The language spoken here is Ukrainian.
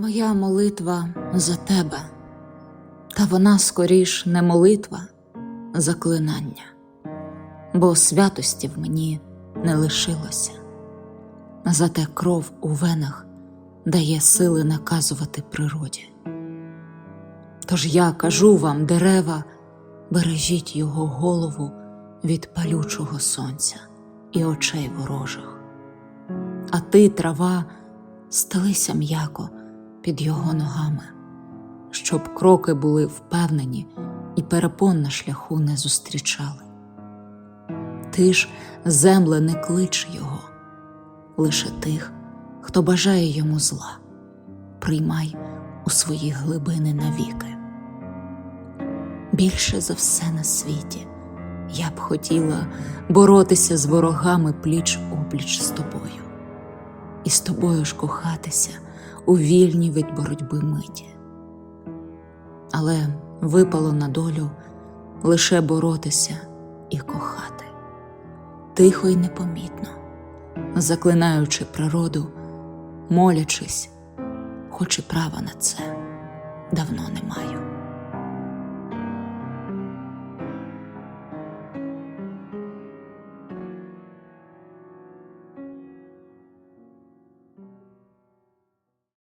Моя молитва за тебе, та вона скоріш не молитва, заклинання, бо святості в мені не лишилося. Зате кров у венах дає сили наказувати природі. Тож я кажу вам, дерева, бережіть його голову від палючого сонця і очей ворожих. А ти, трава, стелися м'яко під його ногами, щоб кроки були впевнені і перепон на шляху не зустрічали. Ти ж, земле, не клич його, лише тих, хто бажає йому зла, приймай у свої глибини навіки. Більше за все на світі я б хотіла боротися з ворогами пліч опліч з тобою, і з тобою ж кохатися у вільній від боротьби миті. Але випало на долю лише боротися і кохати, тихо й непомітно, заклинаючи природу, молячись, хоч і права на це давно не маю.